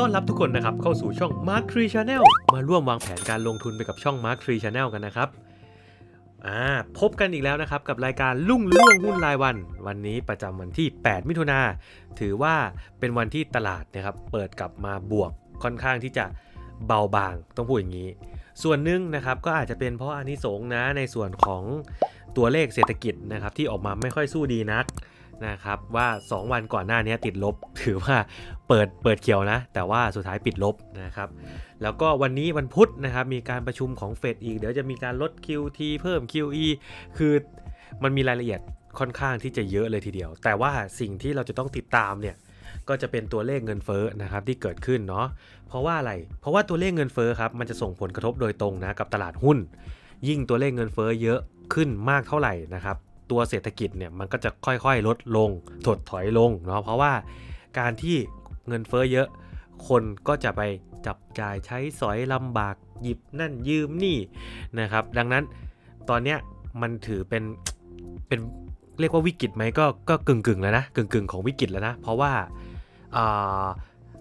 ต้อนรับทุกคนนะครับเข้าสู่ช่อง Mark Tree Channel มาร่วมวางแผนการลงทุนไปกับช่อง Mark Tree Channel กันนะครับอ่าพบกันอีกแล้วนะครับกับรายการลุ่งล่วงหุ้นรายวัน วันนี้ประจำวันที่ 8 มิถุนาถือว่าเป็นวันที่ตลาดนะครับเปิดกลับมาบวกค่อนข้างที่จะเบาบางต้องพูดอย่างนี้ ส่วนหนึ่งนะครับก็อาจจะเป็นเพราะอานิสงส์นะในส่วนของตัวเลขเศรษฐกิจนะครับที่ออกมาไม่ค่อยสู้ดีนัก นะครับว่า 2 วันก่อนหน้านี้ติดลบ ถือว่าเปิดเปิดเขียวนะ แต่ว่าสุดท้ายปิดลบนะครับ แล้วก็วันนี้วันพุธนะครับมีการประชุมของเฟดอีก เดี๋ยวจะมีการลด QT เพิ่ม QE คือมันมีรายละเอียดค่อนข้างที่จะเยอะเลยทีเดียว แต่ว่าสิ่งที่เราจะต้องติดตามเนี่ยก็จะเป็นตัวเลขเงินเฟ้อนะครับที่เกิดขึ้นเนาะ เพราะว่าอะไร เพราะว่าตัวเลขเงินเฟ้อครับมันจะส่งผลกระทบโดยตรงนะกับตลาดหุ้น ยิ่งตัวเลขเงินเฟ้อเยอะขึ้นมากเท่าไหร่นะครับ ตัวเศรษฐกิจเนี่ยมันก็จะค่อยๆ ลดลงถดถอยลงเนาะเพราะว่าการที่เงินเฟ้อเยอะ คนก็จะไปจับจ่ายใช้สอยลำบากหยิบนั่นยืมนี่นะครับ ดังนั้นตอนเนี้ยมันถือเป็นเป็นเรียกว่าวิกฤตไหมก็ก็กึ่งกึ่งๆแล้วนะกึ่งกึ่งๆของวิกฤตแล้วนะ เพราะว่าอ่า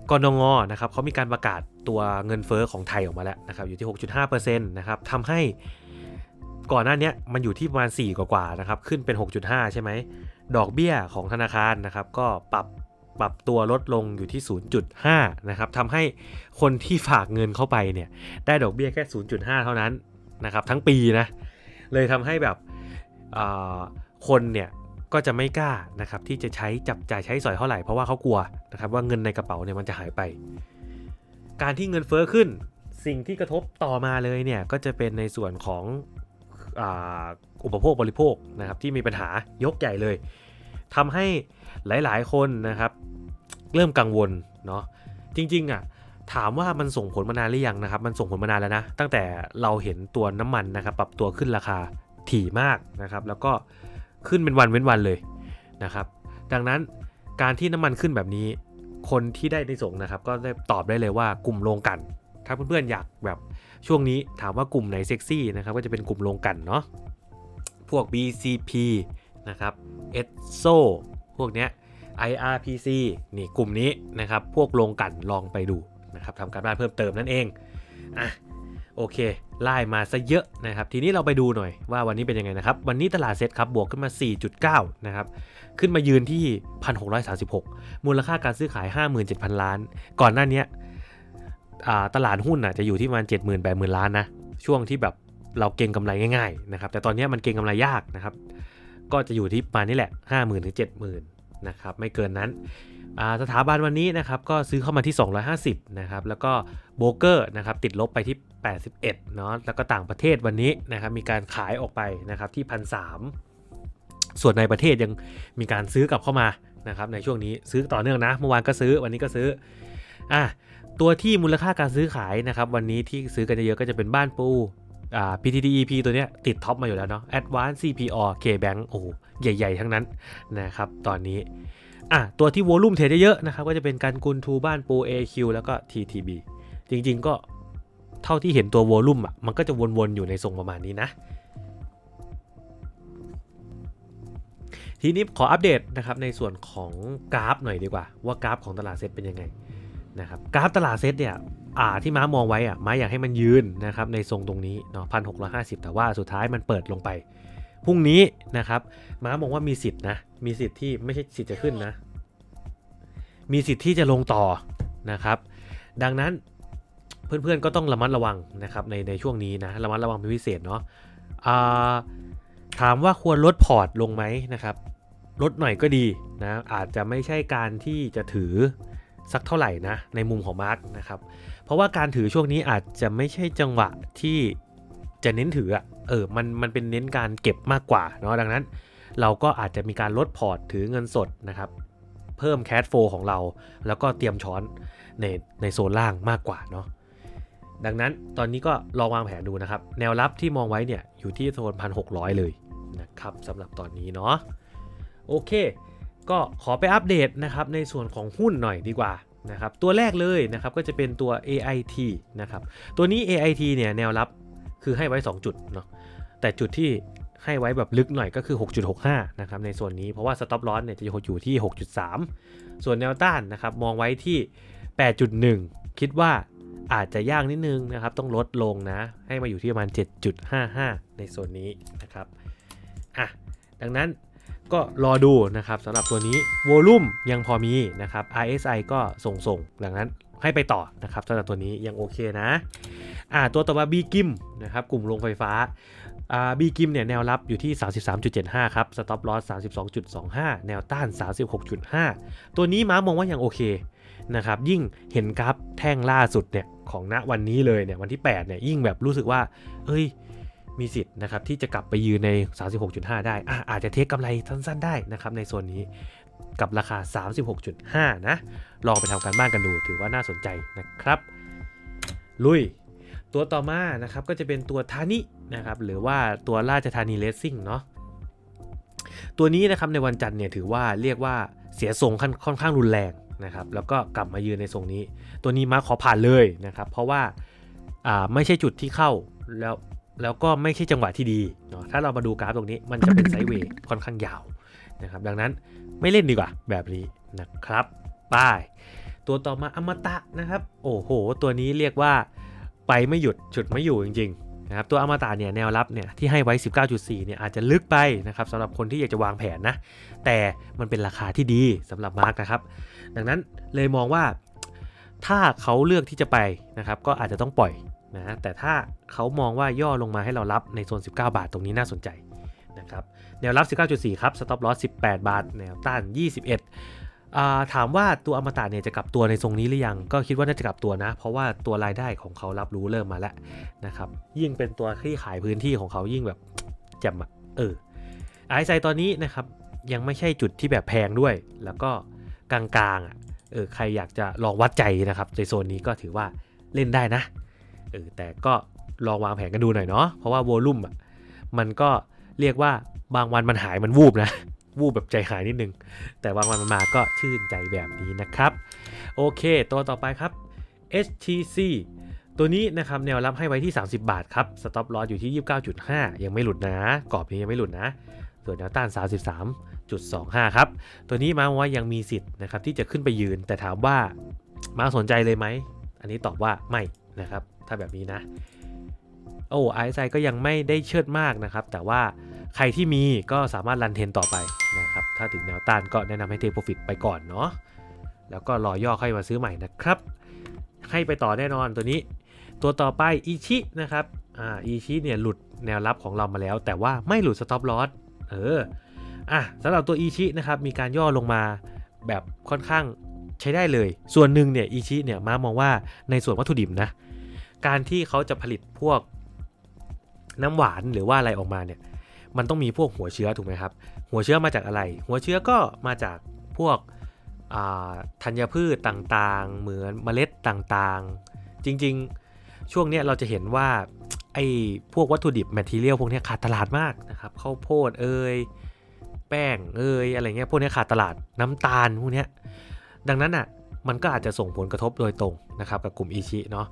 กนงนะครับเขามีการประกาศตัวเงินเฟอ้อของไทยออกมาแล้วนะครับอยู่ที่ 6.5%นะครับทำให้ ก่อนหน้านี้มันอยู่ที่ประมาณ 4 กว่าๆนะครับ ขึ้นเป็น 6.5 ใช่ไหม ดอกเบี้ยของธนาคารนะครับ ก็ปรับปรับตัวลดลงอยู่ที่ 0.5 นะครับทำให้คนที่ฝากเงินเข้าไปเนี่ย ได้ดอกเบี้ยแค่ 0.5 เท่านั้นนะครับ ทั้งปีนะ เลยทำให้แบบอ่าคนเนี่ยก็จะไม่กล้านะครับที่จะใช้จับจ่ายใช้สอยเท่าไหร่เพราะว่าเขากลัวนะครับว่าเงินในกระเป๋าเนี่ยมันจะหายไป การที่เงินเฟ้อขึ้นสิ่งที่กระทบต่อมาเลยเนี่ยก็จะเป็นในส่วนของ อุปโภคบริโภคนะครับที่มีปัญหายกใหญ่เลยทำให้หลายๆ คนนะครับเริ่มกังวลเนาะจริงๆอะถามว่ามันส่งผลมานานหรือยังนะครับมันส่งผลมานานแล้วนะตั้งแต่เราเห็นตัวน้ำมันนะครับปรับตัวขึ้นราคาถี่มากนะครับแล้วก็ขึ้นเป็นวันเว้นวันเลยนะครับดังนั้นการที่น้ำมันขึ้นแบบนี้ คนที่ได้ในส่งนะครับก็ได้ตอบได้เลยว่ากลุ่มโรงกัน ถ้าเพื่อนๆอยากแบบ ช่วงนี้ถามว่ากลุ่มไหนเซ็กซี่นะครับก็จะเป็นกลุ่มโรงกันเนาะพวก BCP นะครับ e s o พวกเนี้ย IRPC นี่กลุ่มนี้นะครับพวกโรงกันลองไปดูนะครับทำการบ้านเพิ่มเติมนั่นเองอะโอเคไล่มาซะเยอะนะครับ ทีนี้เราไปดูหน่อยว่าวันนี้เป็นยังไงนะครับ วันนี้ตลาดเซ็ตครับบวกขึ้นมา 4.9 นะครับ ขึ้นมายืนที่ 1,636 มูลค่าการซื้อขาย 57,000 ล้าน ก่อนหน้านี้ ตลาดหุ้นอะจะอยู่ที่ประมาณ 70,000 80,000ล้านนะ ช่วงที่แบบเราเก็งกำไรง่ายๆนะครับ แต่ตอนนี้มันเก็งกำไรยากนะครับ ก็จะอยู่ที่ประมาณนี้แหละ 50,000ถึง70,000นะครับไม่เกินนั้นสถาบันวันนี้นะครับก็ซื้อเข้ามาที่ 250นะครับแล้วก็โบกเกอร์นะครับติดลบไปที่ 81เนาะแล้วก็ต่างประเทศวันนี้นะครับมีการขายออกไปนะครับที่1,300ส่วนในประเทศยังมีการซื้อกลับเข้ามานะครับในช่วงนี้ซื้อต่อเนื่องนะเมื่อวานก็ซื้อวันนี้ก็ซื้ออะ ตัวที่มูลค่าการซื้อขายนะครับ วันนี้ที่ซื้อกันเยอะก็จะเป็นบ้านปูอ่า PTDEP ตัวเนี้ยติดท็อปมาอยู่แล้วเนาะ Advanced CPO KBank โอ้โหใหญ่ ๆ ทั้งนั้นนะครับ ตอนนี้อะตัวที่โวลุ่มเทรดเยอะๆนะครับ ก็จะเป็นการกุนทูบ้านปู AQ แล้วก็ TTB จริง ๆ ก็เท่าที่เห็นตัวโวลุ่มอะมันก็จะวนๆอยู่ในทรงประมาณนี้นะทีนี้ขออัปเดตนะครับในส่วนของกราฟหน่อยดีกว่า ว่ากราฟของตลาดเซ็ตเป็นยังไง นะครับกราฟตลาดเซตเนี่ยอ่าที่ม้ามองไว้อะม้าอยากให้มันยืนนะครับในทรงตรงนี้เนาะพันหกแต่ว่าสุดท้ายมันเปิดลงไปพรุ่งนี้นะครับม้ามองว่ามีสิทธิ์นะมีสิทธิ์ที่ไม่ใช่สิทธิ์จะขึ้นนะ มีสิทธิ์ที่จะลงต่อนะครับ ดังนั้นเพื่อนๆก็ต้องระมัดระวังนะครับในในช่วงนี้นะระมัดระวังเป็นพิเศษเนาะถามว่าควรลดพอร์ตลงไหมนะครับลดหน่อยก็ดีนะอาจจะไม่ใช่การที่จะถือ สักเท่าไหร่นะในมุมของมาร์กนะครับ เพราะว่าการถือช่วงนี้อาจจะไม่ใช่จังหวะที่จะเน้นถืออะเออมันมันเป็นเน้นการเก็บมากกว่าเนาะดังนั้น เราก็อาจจะมีการลดพอร์ตถือเงินสดนะครับ เพิ่มแค h โฟของเรา แล้วก็เตรียมช้อนในในโซนล่างมากกว่าเนาะดังนั้นตอนนี้ก็ลองวางแผนดูนะครับ แนวรับที่มองไว้เนี่ยอยู่ที่โซนพันหกเลยนะครับสำหรับตอนนี้เนาะโอเค ก็ขอไปอัปเดตนะครับในส่วนของหุ้นหน่อยดีกว่านะครับตัวแรกเลยนะครับก็จะเป็นตัว AIT นะครับตัวนี้ AIT เนี่ยแนวรับคือให้ไว้ 2 จุดเนาะแต่จุดที่ให้ไว้แบบลึกหน่อยก็คือ 6.65 นะครับในส่วนนี้เพราะว่า stop loss เนี่ยจะอยู่ที่ 6.3 ส่วนแนวต้านนะครับมองไว้ที่ 8.1 คิดว่าอาจจะยากนิดนึงนะครับต้องลดลงนะ ให้มาอยู่ที่ประมาณ 7.55 ในโซนนี้นะครับอะดังนั้น ก็รอดูนะครับสำหรับตัวนี้วอลุ่มยังพอมีนะครับ RSI ก็ส่งส่งๆดังนั้นให้ไปต่อนะครับสำหรับตัวนี้ยังโอเคนะอ่าตัวต่อมา B กิมนะครับกลุ่มโรงไฟฟ้าอ่า B กิมเนี่ยแนวรับอยู่ที่ 33.75 ครับ stop loss 32.25 แนวต้าน 36.5 ตัวนี้ม้ามองว่ายังโอเคนะครับ ยิ่งเห็นกราฟแท่งล่าสุดเนี่ยของณวันนี้เลยเนี่ยวันที่ 8 เนี่ยยิ่งแบบรู้สึกว่า เอ้ย มีสิทธิ์นะครับที่จะกลับไปยืนใน 36.5 ได้อะอาจจะเทคกำไรสั้นๆได้นะครับในโซนนี้กับราคา 36.5 นะ ลองไปทำการบ้านกันดูถือว่าน่าสนใจนะครับ ลุย ตัวต่อมานะครับก็จะเป็นตัวทานินะครับหรือว่าตัวราชธานีเลสซิ่งเนาะตัวนี้นะครับในวันจันทร์เนี่ยถือว่าเรียกว่าเสียทรงค่อนข้างรุนแรงนะครับแล้วก็กลับมายืนในทรงนี้ ตัวนี้มาขอผ่านเลยนะครับ เพราะว่าไม่ใช่จุดที่เข้าแล้ว แล้วก็ไม่ใช่จังหวะที่ดีเนาะถ้าเรามาดูกราฟตรงนี้มันจะเป็นไซด์เวย์ค่อนข้างยาวนะครับดังนั้นไม่เล่นดีกว่าแบบนี้นะครับป้ายตัวต่อมาอมตะนะครับ โอ้โห ตัวนี้เรียกว่าไปไม่หยุดฉุดไม่อยู่จริงๆนะครับตัวอมตะเนี่ยแนวรับเนี่ยที่ให้ไว้ 19.4เนี่ยอาจจะลึกไปนะครับสำหรับคนที่อยากจะวางแผนนะแต่มันเป็นราคาที่ดีสำหรับมาร์กนะครับ ดังนั้นเลยมองว่าถ้าเขาเลือกที่จะไปนะครับก็อาจจะต้องปล่อย นะแต่ถ้าเขามองว่าย่อลงมาให้เรารับในโซน 19 บาทตรงนี้น่าสนใจนะครับแนวรับ 19.4 ครับ stop loss 18 บาท แนวต้าน 21อ่าถามว่าตัวอมตะเนี่ยจะกลับตัวในทรงนี้หรือยัง ก็คิดว่าน่าจะกลับตัวนะ เพราะว่าตัวรายได้ของเขารับรู้เริ่มมาแล้วนะครับ ยิ่งเป็นตัวที่ขายพื้นที่ของเขายิ่งแบบแจ่มอะเออไอไซตอนนี้นะครับยังไม่ใช่จุดที่แบบแพงด้วย แล้วก็กลางๆอะ เออใครอยากจะลองวัดใจนะครับในโซนนี้ก็ถือว่าเล่นได้นะ เออแต่ก็ลองวางแผนกันดูหน่อยเนาะเพราะว่าโวลุ่มอะมันก็เรียกว่าบางวันมันหายมันวูบนะ วูบแบบใจหายนิดนึง แต่บางวันมันมาก็ชื่นใจแบบนี้นะครับ โอเค ตัวต่อไปครับ HTC ตัวนี้นะครับแนวรับให้ไว้ที่ 30 บาทครับสต็อปลอสอยู่ที่ 29.5 ยังไม่หลุดนะกรอบนี้ยังไม่หลุดนะ ส่วนแนวต้าน 33.25 ครับ ตัวนี้มาว่ายังมีสิทธิ์นะครับที่จะขึ้นไปยืน แต่ถามว่ามาสนใจเลยไหม อันนี้ตอบว่าไม่นะครับ ถ้าแบบนี้นะ โอ้ไอซ์ไซก็ยังไม่ได้เชิดมากนะครับ แต่ว่าใครที่มีก็สามารถรันเทนต่อไปนะครับ ถ้าถึงแนวต้านก็แนะนำให้เทคโปรฟิตไปก่อนเนาะ แล้วก็รอย่อค่อยมาซื้อใหม่นะครับ ให้ไปต่อแน่นอนตัวนี้ ตัวต่อไปอีชินะครับ อ่าอีชิเนี่ยหลุดแนวรับของเรามาแล้ว แต่ว่าไม่หลุดสต็อปลอส เออ อะสำหรับตัวอีชินะครับ มีการย่อลงมาแบบค่อนข้างใช้ได้เลย ส่วนหนึ่งเนี่ยอีชิเนี่ยมามองว่าในส่วนวัตถุดิบนะ การที่เขาจะผลิตพวกน้ำหวานหรือว่าอะไรออกมาเนี่ย มันต้องมีพวกหัวเชื้อถูกไหมครับ หัวเชื้อมาจากอะไร หัวเชื้อก็มาจากพวกธัญพืชต่างๆ เหมือนเมล็ดต่างๆ จริงๆ ช่วงนี้เราจะเห็นว่าไอ้พวกวัตถุดิบแมทเทียลพวกนี้ขาดตลาดมากนะครับข้าวโพดเอ่ยแป้งเอ่ยอะไรเงี้ยพวกนี้ขาดตลาดน้ำตาลพวกนี้ดังนั้นอะมันก็อาจจะส่งผลกระทบโดยตรงนะครับกับกลุ่มอีชิเนาะ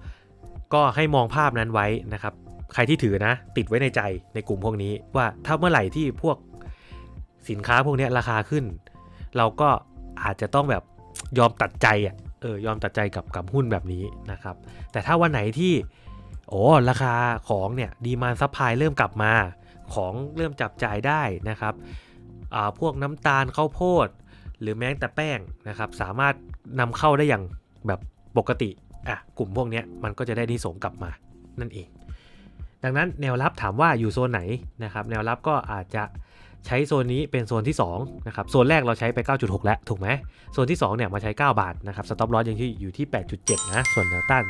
ก็ให้มองภาพนั้นไว้นะครับ ใครที่ถือนะ ติดไว้ในใจในกลุ่มพวกนี้ว่าถ้าเมื่อไหร่ที่พวกสินค้าพวกนี้ราคาขึ้น เราก็อาจจะต้องแบบยอมตัดใจอะเออยอมตัดใจกับกับหุ้นแบบนี้นะครับ แต่ถ้าวันไหนที่โอ้ราคาของเนี่ยดีมานซัพพลายเริ่มกลับมา ของเริ่มจับจ่ายได้นะครับอ่าพวกน้ำตาลข้าวโพด หรือแม้แต่แป้งนะครับ สามารถนำเข้าได้อย่างแบบปกติ อะกลุ่มพวกนี้มันก็จะได้นิสงกลับมานั่นเอง ดังนั้นแนวรับถามว่าอยู่โซนไหนนะครับแนวรับก็อาจจะใช้โซนนี้เป็นโซนที่2นะครับโซนแรกเราใช้ไป 9.6 แล้วถูกไหมโซนที่2เนี่ยมาใช้ 9 บาทนะครับสต็อปลอสยังที่อยู่ที่ 8.7 นะ ส่วนแนวต้าน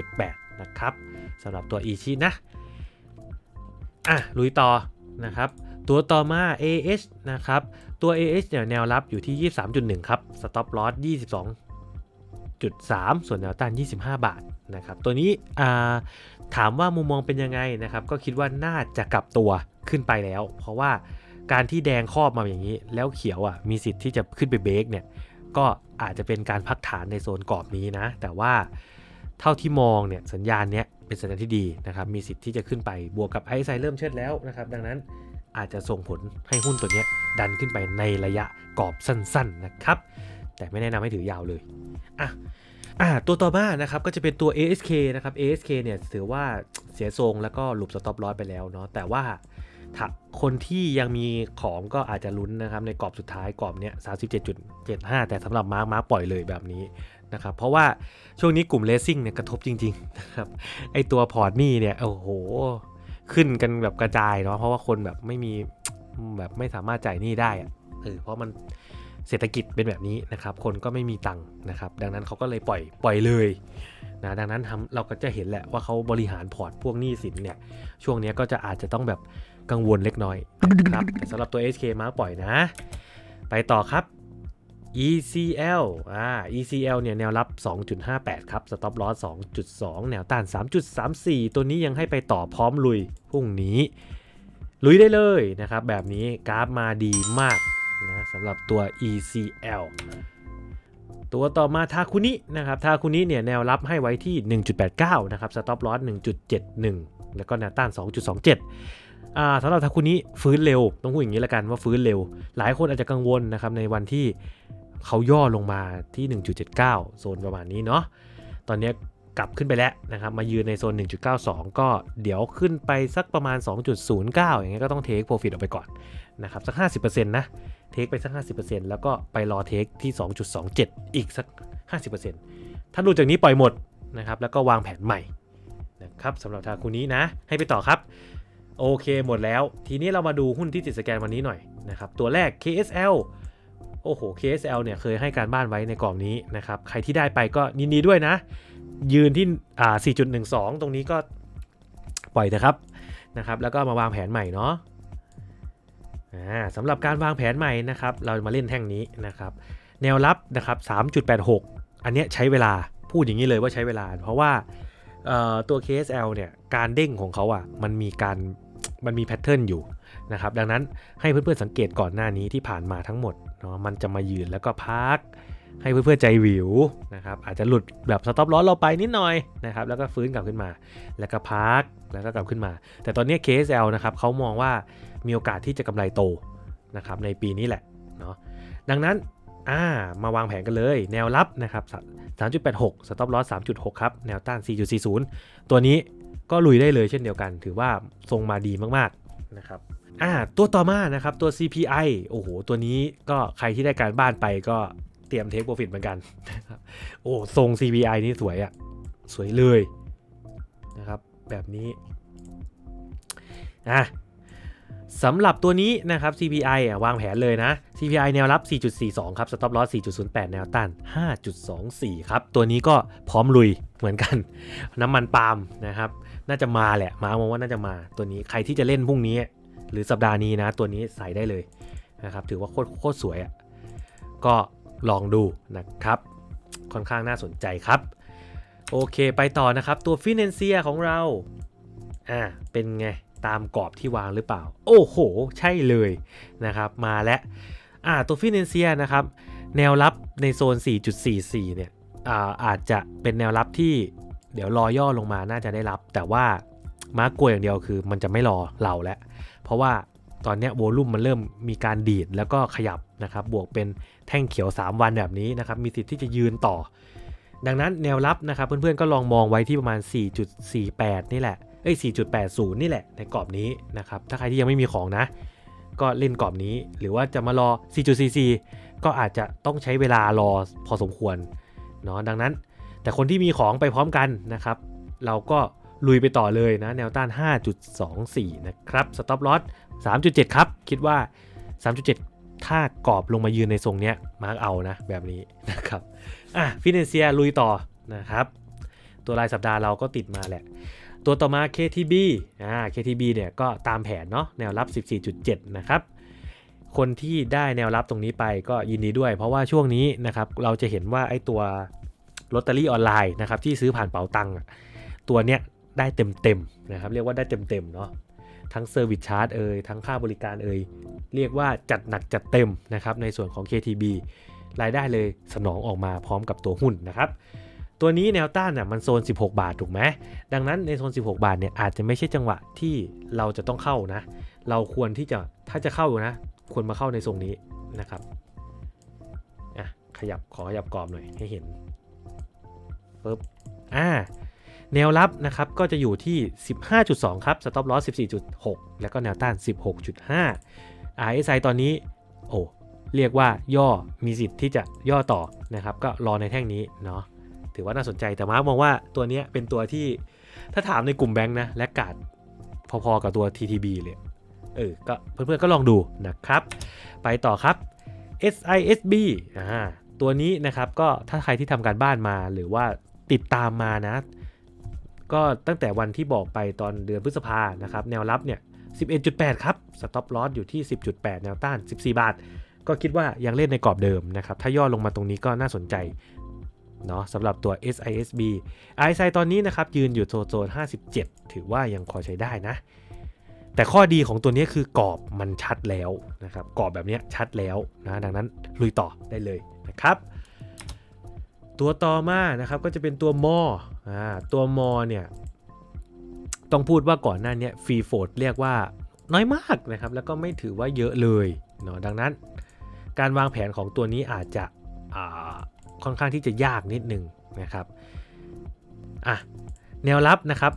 10.8 นะครับสำหรับตัวอีชินะอะลุยต่อนะครับตัวต่อมา AH นะครับตัว AH เนี่ยแนวรับอยู่ที่ 23.1 ครับสต็อปลอส 22.3ส่วนแนวต้าน 25 บาทนะครับตัวนี้ถามว่ามุมมองเป็นยังไงนะครับก็คิดว่าน่าจะกลับตัวขึ้นไปแล้ว เพราะว่าการที่แดงครอบมาอย่างนี้ แล้วเขียวอะมีสิทธิ์ที่จะขึ้นไปเบรกเนี่ยก็อาจจะเป็นการพักฐานในโซนกรอบนี้นะ แต่ว่าเท่าที่มองเนี่ยสัญญาณเนี้ยเป็นสัญญาณที่ดีนะครับมีสิทธิ์ที่จะขึ้นไปบวกกับไอซ์ไซเริ่มเชิดแล้วนะครับดังนั้นอาจจะส่งผลให้หุ้นตัวเนี้ยดันขึ้นไปในระยะกรอบสั้นๆนะครับ แต่ไม่แนะนำให้ถือยาวเลยอะอ่าตัวต่อมานะครับก็จะเป็นตัว ASK นะครับ ASK เนี่ยถือว่าเสียทรงแล้วก็หลุดสต็อปลอสไปแล้วเนาะแต่ว่าถ้าคนที่ยังมีของก็อาจจะลุ้นนะครับในกรอบสุดท้ายกรอบเนี้ย37.75แต่สำหรับมาร์คมาร์คปล่อยเลยแบบนี้นะครับเพราะว่าช่วงนี้กลุ่มเลสซิ่งเนี่ยกระทบจริงๆนะครับไอตัวพอร์ตนี่เนี่ยโอ้โห ขึ้นกันแบบกระจายเนาะเพราะว่าคนแบบไม่มีแบบไม่สามารถจ่ายหนี้ได้อะเออเพราะมัน เศรษฐกิจเป็นแบบนี้นะครับคนก็ไม่มีตังค์นะครับดังนั้นเขาก็เลยปล่อยปล่อยเลยนะดังนั้นเราก็จะเห็นแหละว่าเขาบริหารพอร์ตพวกหนี้สินเนี่ยช่วงนี้ก็จะอาจจะต้องแบบกังวลเล็กน้อยนะครับแต่สำหรับตัว SK มาปล่อยนะ ไปต่อครับ ECL อ่า ECL เนี่ยแนวรับ 2.58 ครับ stop loss 2.2 แนวต้าน 3.34 ตัวนี้ยังให้ไปต่อพร้อมลุยพรุ่งนี้ ลุยได้เลยนะครับ แบบนี้กราฟมาดีมาก นะสำหรับตัว ECL ตัวต่อมาทาคุนินะครับทาคุนิเนี่ยแนวรับให้ไว้ที่ 1.89 นะครับ stop loss 1.71 แล้วก็แนวต้าน 2.27อ่าสำหรับทาคุนิฟื้นเร็ว ต้องพูดอย่างนี้ละกันว่าฟื้นเร็ว หลายคนอาจจะกังวลนะครับในวันที่เขาย่อลงมาที่ 1.79 โซนประมาณนี้เนาะตอนนี้กลับขึ้นไปแล้วนะครับ มายืนในโซน 1.92 ก็เดี๋ยวขึ้นไปสักประมาณ 2.09 อย่างเงี้ยก็ต้องเทคโปรฟิตออกไปก่อนนะครับ สัก 50%นะ เทคไปสัก 50%แล้วก็ไปรอเทคที่ 2.27 อีกสัก 50%ถ้าดูจากนี้ปล่อยหมดนะครับ แล้วก็วางแผนใหม่นะครับสำหรับทาคุนี้นะ ให้ไปต่อครับ โอเคหมดแล้ว ทีนี้เรามาดูหุ้นที่ติดสแกนวันนี้หน่อยนะครับ ตัวแรก KSL โอ้โห KSL เนี่ยเคยให้การบ้านไว้ในกล่องนี้นะครับ ใครที่ได้ไปก็ยินดีด้วยนะ ยืนที่อ่า4.12 ตรงนี้ก็ปล่อยเถอะครับนะครับ แล้วก็มาวางแผนใหม่เนาะ สำหรับการวางแผนใหม่นะครับ เรามาเล่นแท่งนี้นะครับ แนวรับนะครับ 3.86 อันเนี้ยใช้เวลาพูดอย่างนี้เลยว่าใช้เวลา เพราะว่าตัว KSL เนี่ยการเด้งของเขาอะมันมีการมันมีแพทเทิร์นอยู่นะครับดังนั้นให้เพื่อนๆสังเกตก่อนหน้านี้ที่ผ่านมาทั้งหมดเนาะมันจะมายืนแล้วก็พัก ให้เพื่อนๆใจวิวนะครับอาจจะหลุดแบบสต็อปลอสเราไปนิดหน่อยนะครับแล้วก็ฟื้นกลับขึ้นมา แล้วก็พักแล้วก็กลับขึ้นมา แต่ตอนนี้ KSL นะครับเขามองว่ามีโอกาสที่จะกำไรโตนะครับในปีนี้แหละเนาะดังนั้นอ่ามาวางแผนกันเลย แนวรับนะครับ 3.86 stop loss 3.6 ครับ แนวต้าน 4.40 ตัวนี้ก็ลุยได้เลยเช่นเดียวกัน ถือว่าทรงมาดีมากๆนะครับอ่าตัวต่อมานะครับ ตัว CPI โอ้โห ตัวนี้ก็ใครที่ได้การบ้านไปก็เต รียมเทคโปรฟิตเหมือนกันนะครับโอ้ทรง CPI นี่สวยอะสวยเลยนะครับ แบบนี้อะสำหรับตัวนี้นะครับ CPI อะวางแผนเลยนะ CPI แนวรับ 4.42 ครับ stop loss 4.08 แนวต้าน 5.24 ครับ ตัวนี้ก็พร้อมลุยเหมือนกัน น้ำมันปาล์มนะครับ น่าจะมาแหละ มามองว่าน่าจะมา ตัวนี้ใครที่จะเล่นพรุ่งนี้ หรือสัปดาห์นี้นะ ตัวนี้ใส่ได้เลยนะครับ ถือว่าโคตรโคตรสวยอะ่ะ ก็ ลองดูนะครับ ค่อนข้างน่าสนใจครับ โอเคไปต่อนะครับ ตัวฟินแลนเซียของเรา อ่า เป็นไง ตามกรอบที่วางหรือเปล่า โอ้โห ใช่เลยนะครับ มาแล้ว อ่า ตัวฟินแลนเซียนะครับ แนวรับในโซน 4.44 เนี่ย อ่า อาจจะเป็นแนวรับที่เดี๋ยวรอย่อลงมาน่าจะได้รับ แต่ว่ามากลัวอย่างเดียวคือ มันจะไม่รอเราแล้ว เพราะว่าตอนเนี้โวลุ่มมันเริ่มมีการดีดแล้วก็ขยับนะครับ บวกเป็น แท่งเขียว 3 วันแบบนี้นะครับมีสิทธิ์ที่จะยืนต่อ ดังนั้นแนวรับนะครับเพื่อนๆก็ลองมองไว้ที่ประมาณ 4.48 นี่แหละเอ้ย 4.80 นี่แหละ ในกรอบนี้นะครับ ถ้าใครที่ยังไม่มีของนะ ก็เล่นกรอบนี้ หรือว่าจะมารอ 4.44 ก็อาจจะต้องใช้เวลารอพอสมควร เนาะ ดังนั้น แต่คนที่มีของไปพร้อมกันนะครับ เราก็ลุยไปต่อเลยนะ แนวต้าน 5.24 นะครับ stop loss 3.7 ครับ คิดว่า 3.7 ถ้ากรอบลงมายืนในทรงเนี้ยมาร์กเอานะแบบนี้นะครับอะฟินแลนเซียลุยต่อนะครับตัวรายสัปดาห์เราก็ติดมาแหละ ตัวต่อมา KTB อ่า KTB เนี่ยก็ตามแผนเนาะแนวรับ 14.7 นะครับ คนที่ได้แนวรับตรงนี้ไปก็ยินดีด้วย เพราะว่าช่วงนี้นะครับเราจะเห็นว่าไอ้ตัวลอตเตอรี่ออนไลน์นะครับที่ซื้อผ่านเป๋าตังค์ตัวเนี้ยได้เต็มๆนะครับเรียกว่าได้เต็มๆเนาะ ทั้งเซอร์วิสชาร์จเอ่ยทั้งค่าบริการเอ่ยเรียกว่าจัดหนักจัดเต็มนะครับในส่วนของ KTB รายได้เลยสนองออกมาพร้อมกับตัวหุ้นนะครับตัวนี้แนวต้านน่ะมันโซน 16 บาทถูกไหมดังนั้นในโซน 16 บาทเนี่ยอาจจะไม่ใช่จังหวะที่เราจะต้องเข้านะ เราควรที่จะถ้าจะเข้านะ ควรมาเข้าในทรงนี้นะครับอะขยับขอขยับกรอบหน่อยให้เห็นปึ๊บอ่า แนวรับนะครับก็จะอยู่ที่ 15.2 ครับ stop loss 14.6 แล้วก็แนวต้าน 16.5 RSI ตอนนี้ โอ้ เรียกว่าย่อมีสิทธิ์ที่จะย่อต่อนะครับ ก็รอในแท่งนี้เนาะถือว่าน่าสนใจแต่มาร์กมองว่าตัวนี้เป็นตัวที่ถ้าถามในกลุ่มแบงค์นะ และกาดพอๆกับตัว TTB เลยเออก็เพื่อนๆก็ลองดูนะครับ ไปต่อครับ SISB อ่าตัวนี้นะครับก็ถ้าใครที่ทำการบ้านมาหรือว่าติดตามมานะ ก็ตั้งแต่วันที่บอกไปตอนเดือนพฤษภานะครับ แนวรับเนี่ย 11.8 ครับ stop loss อยู่ที่ 10.8 แนวต้าน 14 บาท ก็คิดว่ายังเล่นในกรอบเดิมนะครับ ถ้าย่อลงมาตรงนี้ก็น่าสนใจเนาะสำหรับตัว SISB RSI ตอนนี้นะครับ ยืนอยู่โซน57 ถือว่ายังพอใช้ได้นะ แต่ข้อดีของตัวนี้คือกรอบมันชัดแล้วนะครับกรอบแบบนี้ชัดแล้วนะดังนั้นลุยต่อได้เลยนะครับ ตัวต่อมานะครับก็จะเป็นตัวมอ อ่าตัวมอเนี่ยต้องพูดว่าก่อนหน้านี้ฟรีโฟดเรียกว่าน้อยมากนะครับ แล้วก็ไม่ถือว่าเยอะเลยเนาะดังนั้น การวางแผนของตัวนี้อาจจะค่อนข้างที่จะยากนิดนึงนะครับอะแนวรับนะครับ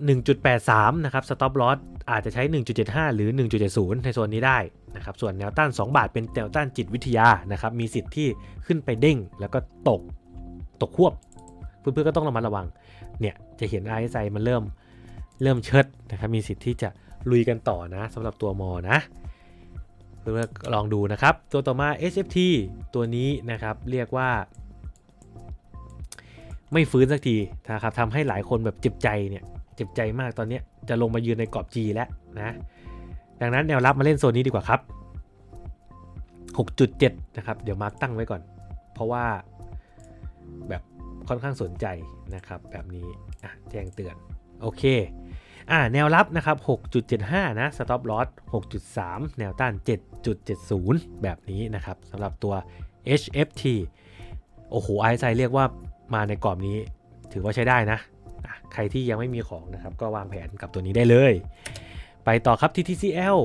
1.83 นะครับ stop loss อาจจะใช้ 1.75 หรือ 1.70 ในโซนนี้ได้นะครับ ส่วนแนวต้าน 2 บาทเป็นแนวต้านจิตวิทยานะครับ มีสิทธิ์ที่ขึ้นไปเด้งแล้วก็ตกตกควบ เพื่อนๆก็ต้องระมัดระวัง เนี่ยจะเห็น RSI มันเริ่มเริ่มเชิดนะครับมีสิทธิ์ที่จะลุยกันต่อนะสำหรับตัวมอนะเพื่อนๆลองดูนะครับ ตัวต่อมา SFT ตัวนี้นะครับเรียกว่า ไม่ฟื้นสักทีนะครับทำให้หลายคนแบบเจ็บใจเนี่ยเจ็บใจมากตอนนี้จะลงมายืนในกรอบ G แล้วนะดังนั้นแนวรับมาเล่นโซนนี้ดีกว่าครับ 6.7 นะครับ เดี๋ยวมาร์กตั้งไว้ก่อน เพราะว่าแบบ ค่อนข้างสนใจนะครับแบบนี้แจ้งเตือน โอเคอ่าแนวรับนะครับ 6.75 นะ stop loss 6.3 แนวต้าน 7.70 แบบนี้นะครับสำหรับตัว HFT โอ้โหไอซ์ไซเรียกว่ามาในกรอบนี้ถือว่าใช้ได้นะะใครที่ยังไม่มีของนะครับ ก็วางแผนกับตัวนี้ได้เลย ไปต่อครับ TTCL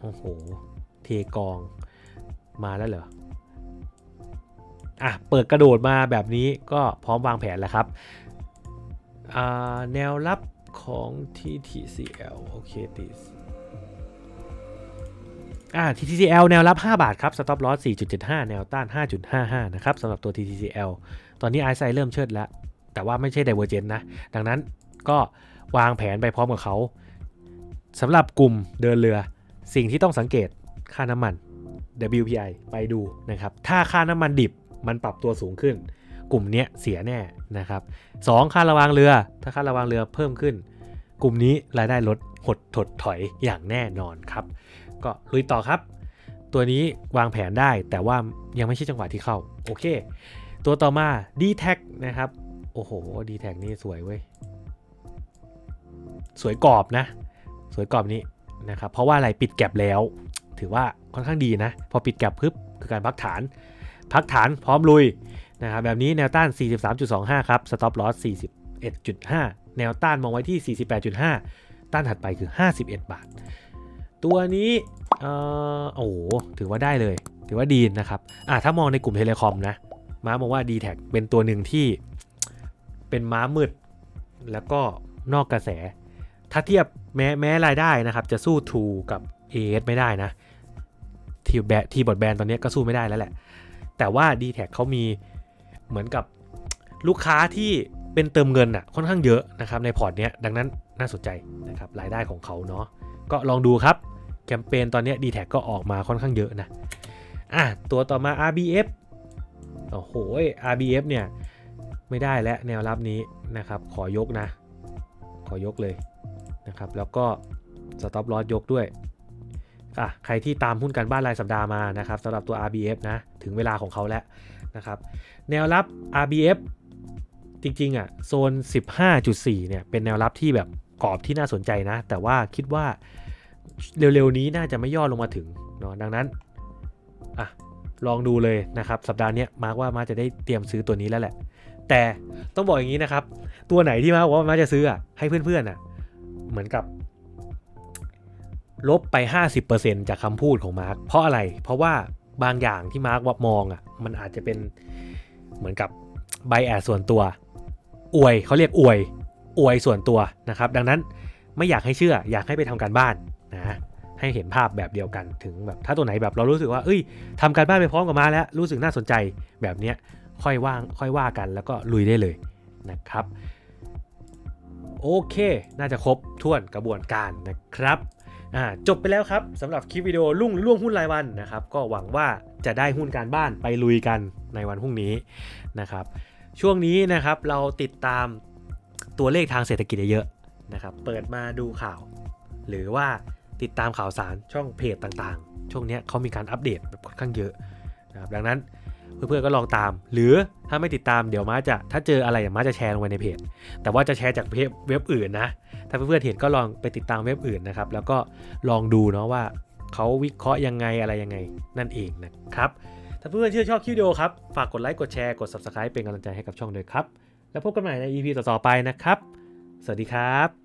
โอ้โห เทกองมาแล้วเหรอ อะเปิดกระโดดมาแบบนี้ก็พร้อมวางแผนแล้วครับแนวรับของ TTCL โอเคติสอ่า TTCL แนวรับ 5 บาทครับ stop loss 4.75 แนวต้าน 5.55 นะครับสำหรับตัว TTCL ตอนนี้ไอซ์เริ่มเชิดแล้ว แต่ว่าไม่ใช่ Divergent นะ ดังนั้นก็วางแผนไปพร้อมกับเขาสำหรับกลุ่มเดินเรือ สิ่งที่ต้องสังเกตค่าน้ำมัน WPI ไปดูนะครับ ถ้าค่าน้ำมันดิบ มันปรับตัวสูงขึ้น กลุ่มนี้เสียแน่นะครับสองค่าระวางเรือ ถ้าค่าระวางเรือเพิ่มขึ้น กลุ่มนี้รายได้ลดหดถดถอยอย่างแน่นอนครับ ก็ลุยต่อครับ ตัวนี้วางแผนได้แต่ว่ายังไม่ใช่จังหวะที่เข้า โอเค ตัวต่อมา d t แทนะครับ โอ้โห d t แทนี่สวยเว้ย สวยกรอบนะ สวยกรอบนี้นะครับ เพราะว่าอะไรปิดแก็บแล้ว ถือว่าค่อนข้างดีนะ พอปิดแก็บปึ๊บคือการพักฐาน พักฐานพร้อมลุยนะครับแบบนี้แนวต้าน 43.25 ครับ stop loss 41.5 แนวต้านมองไว้ที่ 48.5 ต้านถัดไปคือ 51 บาท ตัวนี้เอ่อโอ้โหถือว่าได้เลย ถือว่าดีนะครับอะถ้ามองในกลุ่มเทเลคอมนะ ม้ามองว่า d t แทเป็นตัวหนึ่งที่เป็นม้ามืด แล้วก็นอกกระแส ถ้าเทียบแม้แม้รายได้นะครับ จะสู้ True กับ AS ไม่ได้นะทีแบทีบอดแบนตอนนี้ก็สู้ไม่ได้แล้วแหละ แต่ว่า d t แทเขามีเหมือนกับลูกค้าที่เป็นเติมเงินอะค่อนข้างเยอะนะครับในพอร์ตเนี้ยดังนั้นน่าสนใจนะครับรายได้ของเขาเนาะก็ลองดูครับแคมเปญตอนนี้ d t แทก็ออกมาค่อนข้างเยอะนะอะตัวต่อมา RBF โอ้โห RBF เนี่ยไม่ได้แล้วแนวรับนี้นะครับขอยกนะ ขอยกเลยนะครับแล้วก็ stop loss ยกด้วยอะใครที่ตามหุ้นการบ้านรายสัปดาห์มานะครับสำหรับตัว RBF นะ ถึงเวลาของเขาแล้วนะครับ แนวรับ RBF จริงๆอะโซน 15.4 เนี่ย เป็นแนวรับที่แบบกรอบที่น่าสนใจนะ แต่ว่าคิดว่าเร็วๆนี้น่าจะไม่ย่อลงมาถึงเนาะดังนั้นอะลองดูเลยนะครับ สัปดาห์นี้มาร์กว่ามาจะได้เตรียมซื้อตัวนี้แล้วแหละ แต่ต้องบอกอย่างนี้นะครับ ตัวไหนที่มาร์กว่ามาจะซื้ออะให้เพื่อนๆอะเหมือนกับ ลบไป 50%จากคำพูดของมาร์กเพราะอะไรเพราะว่า บางอย่างที่มาร์กว่ามองอะ มันอาจจะเป็นเหมือนกับไบแอดส่วนตัว อวยเขาเรียกอวย อวยส่วนตัวนะครับ ดังนั้นไม่อยากให้เชื่อ อยากให้ไปทำการบ้านนะให้เห็นภาพแบบเดียวกันถึงแบบถ้าตัวไหนแบบเรารู้สึกว่าเอ้ยทำการบ้านไปพร้อมกับมาแล้ว รู้สึกน่าสนใจแบบเนี้ยค่อยว่างค่อยว่ากันแล้วก็ลุยได้เลยนะครับ โอเค น่าจะครบถ้วนกระบวนการนะครับ อ่าจบไปแล้วครับสำหรับคลิปวิดีโอลุ่งล่วงหุ้นรายวันนะครับ ก็หวังว่าจะได้หุ้นการบ้านไปลุยกันในวันพรุ่งนี้นะครับ ช่วงนี้นะครับเราติดตามตัวเลขทางเศรษฐกิจเยอะนะครับ เปิดมาดูข่าว หรือว่าติดตามข่าวสารช่องเพจต่างๆ ช่วงนี้เขามีการอัปเดตแบบค่อนข้างเยอะนะครับดังนั้นเพื่อนๆก็ลองตาม หรือถ้าไม่ติดตามเดี๋ยวม้าจะถ้าเจออะไรม้าจะแชร์ลงไปในเพจ แต่ว่าจะแชร์จากเว็บเว็บอื่นนะ ถ้าเพื่อนๆเห็นก็ลองไปติดตามเว็บอื่นนะครับ แล้วก็ลองดูเนาะว่าเขาวิเคราะห์ยังไงอะไรยังไงนั่นเองนะครับ ถ้าเพื่อนๆชื่นชอบคลิปวิดีโอครับ ฝากกดไลค์กดแชร์กด subscribe เป็นกำลังใจให้กับช่องด้วยครับ แล้วพบกันใหม่ใน EP ต่อๆไปนะครับ สวัสดีครับ